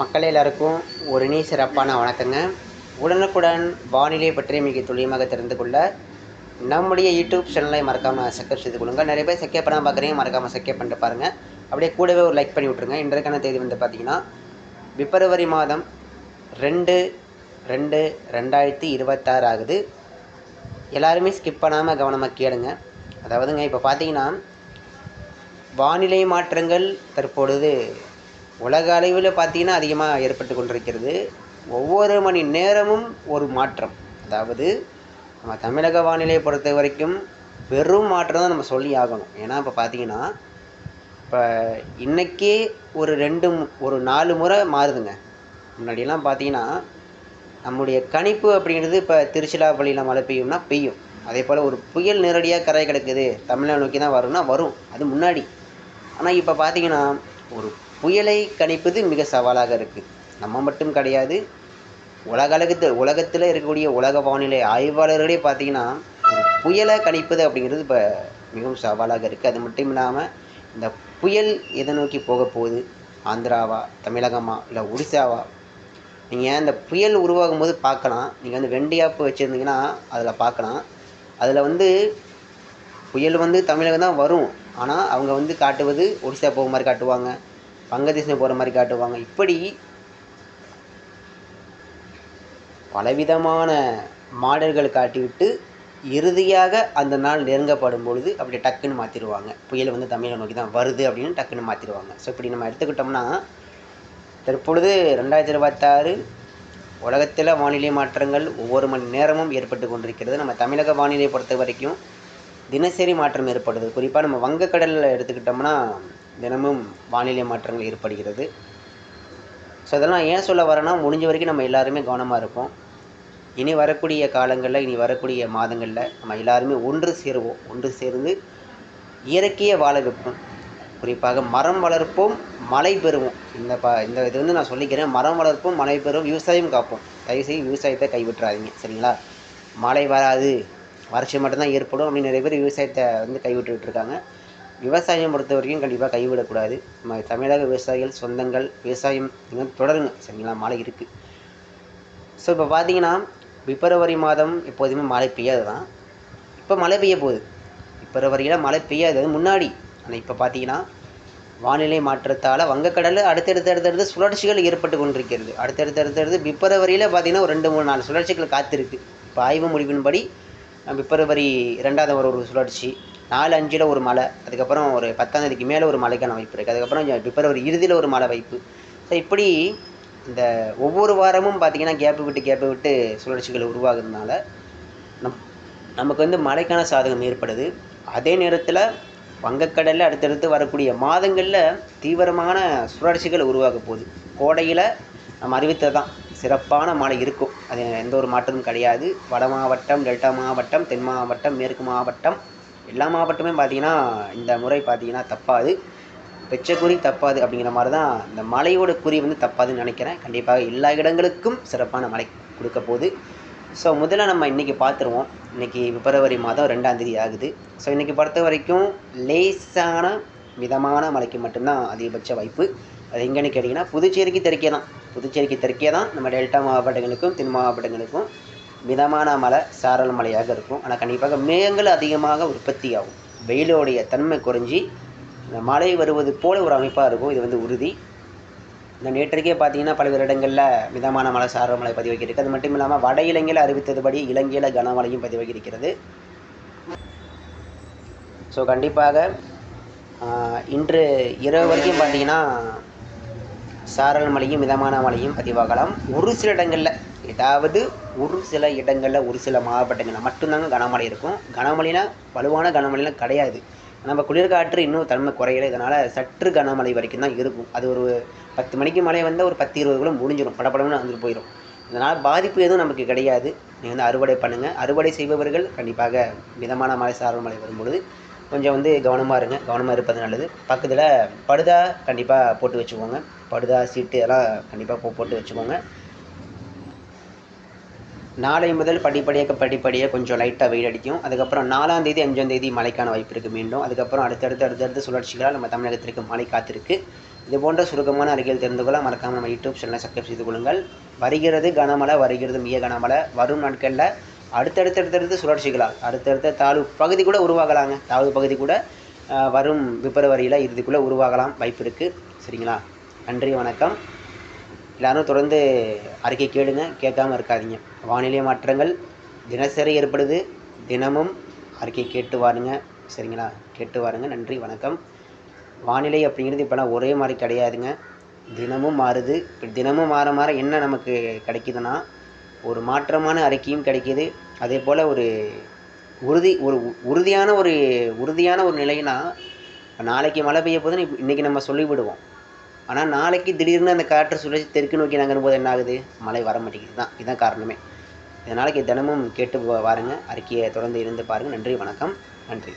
மக்கள் எல்லாருக்கும் ஒரு நீ சிறப்பான வணக்கங்க. உடனுக்குடன் வானிலை பற்றி மிக துல்லியமாக தெரிந்து கொள்ள நம்முடைய யூடியூப் சேனலை மறக்காமல் சப்ஸ்கிரைப் செய்து கொள்ளுங்கள் நிறைய பேர் சக்கே பண்ணாமல் பார்க்குறீங்க மறக்காமல் சக்கே பண்ணிட்டு பாருங்கள் அப்படியே கூடவே ஒரு லைக் பண்ணி விட்ருங்க இன்றைக்கான தேதி வந்து பார்த்தீங்கன்னா பிப்ரவரி மாதம் ரெண்டு ரெண்டு ரெண்டாயிரத்தி இருபத்தாறு ஆகுது. எல்லாருமே ஸ்கிப் பண்ணாமல் கவனமாக கேளுங்க. அதாவதுங்க இப்போ பார்த்தீங்கன்னா வானிலை மாற்றங்கள் தற்பொழுது உலக அளவில் பார்த்தீங்கன்னா அதிகமாக ஏற்பட்டு கொண்டிருக்கிறது. ஒவ்வொரு மணி நேரமும் ஒரு மாற்றம். அதாவது நம்ம தமிழக வானிலையை பொறுத்த வரைக்கும் பெரும் மாற்றம் தான் நம்ம சொல்லி ஆகணும். ஏன்னா இப்போ பார்த்தீங்கன்னா இப்போ இன்றைக்கே ஒரு ரெண்டு ஒரு நாலு முறை மாறுதுங்க. முன்னாடியெல்லாம் பார்த்தீங்கன்னா நம்முடைய கணிப்பு அப்படிங்கிறது இப்போ திருச்சிராப்பள்ளியில் மழை பெய்யும்னா பெய்யும். அதே போல் ஒரு புயல் நேரடியாக கரை கிடக்குது தமிழ்நாடு நோக்கி தான் வரும்னா வரும். அது முன்னாடி. ஆனால் இப்போ பார்த்தீங்கன்னா ஒரு புயலை கணிப்பது மிக சவாலாக இருக்குது நம்ம மட்டும் கிடையாது. உலக அளவுக்கு உலகத்தில் இருக்கக்கூடிய உலக வானிலை ஆய்வாளர்களே பார்த்தீங்கன்னா புயலை கணிப்பது அப்படிங்கிறது இப்போ மிகவும் சவாலாக இருக்குது அது மட்டும் இல்லாமல் இந்த புயல் எதை நோக்கி போக போகுது? ஆந்திராவா தமிழகமா இல்லை ஒடிசாவா? நீங்கள் இந்த புயல் உருவாகும் போது பார்க்கலாம். நீங்கள் வந்து வெண்டியாப்பு வச்சுருந்தீங்கன்னா அதில் பார்க்கலாம். அதில் வந்து புயல் வந்து தமிழகம் தான் வரும். ஆனால் அவங்க வந்து காட்டுவது ஒடிசா போக மாதிரி காட்டுவாங்க. வங்கதேசம் போகிற மாதிரி காட்டுவாங்க. இப்படி பலவிதமான மாடல்கள் காட்டிவிட்டு இறுதியாக அந்த நாள் நெருங்கப்படும் பொழுது அப்படி டக்குன்னு மாற்றிடுவாங்க புயல் வந்து தமிழை நோக்கி தான் வருது அப்படின்னு டக்குன்னு மாற்றிடுவாங்க ஸோ இப்படி நம்ம எடுத்துக்கிட்டோம்னா தற்பொழுது ரெண்டாயிரத்தி இருபத்தாறு உலகத்தில் வானிலை மாற்றங்கள் ஒவ்வொரு மணி நேரமும் ஏற்பட்டு கொண்டிருக்கிறது. நம்ம தமிழக வானிலையை பொறுத்த வரைக்கும் தினசரி மாற்றம் ஏற்படுது. குறிப்பாக நம்ம வங்கக்கடலில் எடுத்துக்கிட்டோம்னா தினமும் வானிலை மாற்றங்கள் ஏற்படுகிறது. ஸோ அதெல்லாம் ஏன் சொல்ல வரேன்னா முடிஞ்ச வரைக்கும் நம்ம எல்லாருமே கவனமாக இருப்போம். இனி வரக்கூடிய காலங்களில் இனி வரக்கூடிய மாதங்களில் நம்ம எல்லாருமே ஒன்று சேருவோம். ஒன்று சேர்ந்து இயற்கையை வாழ வைப்போம். குறிப்பாக மரம் வளர்ப்போம் மழை பெறுவோம். இந்த ப இந்த இது வந்து நான் சொல்லிக்கிறேன் மரம் வளர்ப்போம் மழை பெறும் விவசாயம் காப்போம். தயவுசெய்து விவசாயத்தை கைவிட்டுறாதீங்க சரிங்களா? மழை வராது வறட்சி மட்டும்தான் ஏற்படும் அப்படின்னு நிறைய பேர் விவசாயத்தை வந்து கைவிட்டுக்கிட்டு இருக்காங்க. விவசாயம் பொறுத்த வரைக்கும் கண்டிப்பாக கைவிடக்கூடாது. நம்ம தமிழக விவசாயிகள் சொந்தங்கள் விவசாயம் இன்னும் தொடருங்க. சரிங்களா? மழை இருக்குது ஸோ இப்போ பார்த்தீங்கன்னா பிப்ரவரி மாதம் எப்போதுமே மழை பெய்யாது தான் இப்போ மழை பெய்ய போகுது. பிப்ரவரியில் மழை பெய்யாது அது முன்னாடி. ஆனால் இப்போ பார்த்தீங்கன்னா வானிலை மாற்றத்தால் வங்கக்கடலில் அடுத்தடுத்து அடுத்தடுத்து சுழற்சிகள் ஏற்பட்டு கொண்டிருக்கிறது. அடுத்தடுத்து அடுத்தடுத்து பிப்ரவரியில் பார்த்தீங்கன்னா ஒரு ரெண்டு மூணு நாலு சுழற்சிகள் காத்திருக்கு. இப்போ ஆய்வு முடிவின்படி பிப்ரவரி ரெண்டாவது ஒரு ஒரு சுழற்சி. நாலு அஞ்சில் ஒரு மழை அதுக்கப்புறம் ஒரு பத்தாம் தேதிக்கு மேலே ஒரு மழைக்கான வாய்ப்பு இருக்குது அதுக்கப்புறம் பிப்ரவரி இறுதியில் ஒரு மழை வாய்ப்பு. ஸோ இப்படி இந்த ஒவ்வொரு வாரமும் பார்த்தீங்கன்னா கேப்பு விட்டு கேப்பு விட்டு சுழற்சிகள் உருவாகிறதுனால நம் நமக்கு வந்து மழைக்கான சாதகம் ஏற்படுது. அதே நேரத்தில் வங்கக்கடலில் அடுத்தடுத்து வரக்கூடிய மாதங்களில் தீவிரமான சுழற்சிகள் உருவாக போகுது. கோடையில் நம்ம அறிவித்தது தான் சிறப்பான மழை இருக்கும். அது எந்த ஒரு மாற்றமும் கிடையாது. வட மாவட்டம் டெல்டா மாவட்டம் தென் மாவட்டம் மேற்கு மாவட்டம் எல்லா மாவட்டமே பார்த்தீங்கன்னா இந்த முறை பார்த்தீங்கன்னா தப்பாது. பெச்ச குறி தப்பாது அப்படிங்கிற மாதிரி தான் இந்த மழையோட குறி வந்து தப்பாதுன்னு நினைக்கிறேன். கண்டிப்பாக எல்லா இடங்களுக்கும் சிறப்பான மழை கொடுக்க போகுது. ஸோ முதல்ல நம்ம இன்றைக்கி பார்த்துருவோம். இன்றைக்கி பிப்ரவரி மாதம் ரெண்டாம் தேதி ஆகுது. ஸோ இன்றைக்கி பொறுத்த வரைக்கும் லேசான மிதமான மழைக்கு மட்டும்தான் அதிகபட்ச வாய்ப்பு. அது எங்கேன்னு கேட்டிங்கன்னா புதுச்சேரிக்கு தெற்கே தான். புதுச்சேரிக்கு தெற்கே தான் நம்ம டெல்டா மாவட்டங்களுக்கும் தென் மாவட்டங்களுக்கும் மிதமான மழை சாரல் மழையாக இருக்கும். ஆனால் கண்டிப்பாக மேகங்கள் அதிகமாக உற்பத்தி ஆகும் வெயிலோடைய தன்மை குறைஞ்சி இந்த மழை வருவது போல ஒரு அமைப்பாக இருக்கும். இது வந்து உறுதி. இந்த நேற்றைக்கே பார்த்தீங்கன்னா பல்வேறு இடங்களில் மிதமான மழை சாரல் மழை பதிவாகியிருக்கு. அது மட்டும் இல்லாமல் வட இலங்கையில் அறிவித்ததுபடி இலங்கையில் கனமழையும் பதிவாகியிருக்கிறது. ஸோ கண்டிப்பாக இன்று இரவு வரைக்கும் பார்த்தீங்கன்னா சாரல் மழையும் மிதமான மழையும் பதிவாகலாம். ஒரு சில இடங்களில் ஏதாவது ஒரு சில இடங்களில் ஒரு சில மாவட்டங்களில் மட்டும்தாங்க கனமழை இருக்கும். கனமழைனா வலுவான கனமழைலாம் கிடையாது. நம்ம குளிர்காற்று இன்னும் தன்மை குறையல. இதனால் சற்று கனமழை வரைக்கும் தான் இருக்கும். அது ஒரு பத்து மணிக்கு மழை வந்தால் ஒரு பத்து இருபது கூட முடிஞ்சிடும் படப்படம்னு வந்துட்டு போயிடும் இதனால் பாதிப்பு எதுவும் நமக்கு கிடையாது. நீங்கள் வந்து அறுவடை பண்ணுங்கள் அறுவடை செய்பவர்கள் கண்டிப்பாக மிதமான மழை சார்பு மழை வரும்பொழுது கொஞ்சம் வந்து கவனமாக இருங்க. கவனமாக இருப்பது நல்லது. பக்கத்தில் படுதா கண்டிப்பாக போட்டு வச்சுக்கோங்க. படுதா சீட்டு எல்லாம் கண்டிப்பாக போ போட்டு வச்சுக்கோங்க. நாளை முதல் படிப்படியாக படிப்படியாக கொஞ்சம் லைட்டாக வெயில் அடிக்கும். அதுக்கப்புறம் நாலாம் தேதி அஞ்சாம் தேதி மழைக்கான வாய்ப்பு இருக்குது மீண்டும். அதுக்கப்புறம் அடுத்தடுத்து அடுத்தடுத்து சுழற்சிகளால் நம்ம தமிழகத்திற்கு மழை காத்திருக்கு. இது போன்ற சுருக்கமான அருகில் தெரிந்து கொள்ள மறக்காமல் நம்ம யூடியூப் சேனலை சப்ஸ்கிரைப் செய்து கொள்ளுங்கள். வருகிறது கனமழை வருகிறது மிக கனமழை. வரும் நாட்களில் அடுத்தடுத்து அடுத்தடுத்து சுழற்சிகளால் அடுத்தடுத்த தாழ்வு பகுதி கூட உருவாகலாங்க. தாழ்வு பகுதி கூட வரும் பிப்ரவரியில் இறுதிக்குள்ளே உருவாகலாம் வாய்ப்பு இருக்குது சரிங்களா? நன்றி வணக்கம். எல்லாரும் தொடர்ந்து அறிக்கை கேளுங்க கேட்காம இருக்காதீங்க. வானிலை மாற்றங்கள் தினசரி ஏற்படுது. தினமும் அறிக்கை கேட்டு வாருங்க. சரிங்களா? கேட்டு வாருங்க. நன்றி வணக்கம். வானிலை அப்படிங்கிறது இப்போலாம் ஒரே மாதிரி கிடையாதுங்க. தினமும் மாறுது. இப்போ தினமும் மாற மாற என்ன நமக்கு கிடைக்குதுன்னா ஒரு மாற்றமான அறிக்கையும் கிடைக்கிது. அதே போல் ஒரு உறுதி ஒரு உ- உறுதியான ஒரு உறுதியான ஒரு நிலைனா நாளைக்கு மழை பெய்ய போதுன்னு இன்றைக்கி நம்ம சொல்லிவிடுவோம். ஆனால் நாளைக்கு திடீர்னு அந்த காற்று சுழற்சி தெற்கு நோக்கி நகரும் போது என்ன ஆகுது? மழை வர மாட்டேங்குது தான். இதுதான் காரணமே. இதனால் தினமும் கேட்டு வாருங்க. அறிக்கையை தொடர்ந்து இருந்து பாருங்கள் நன்றி வணக்கம். நன்றி.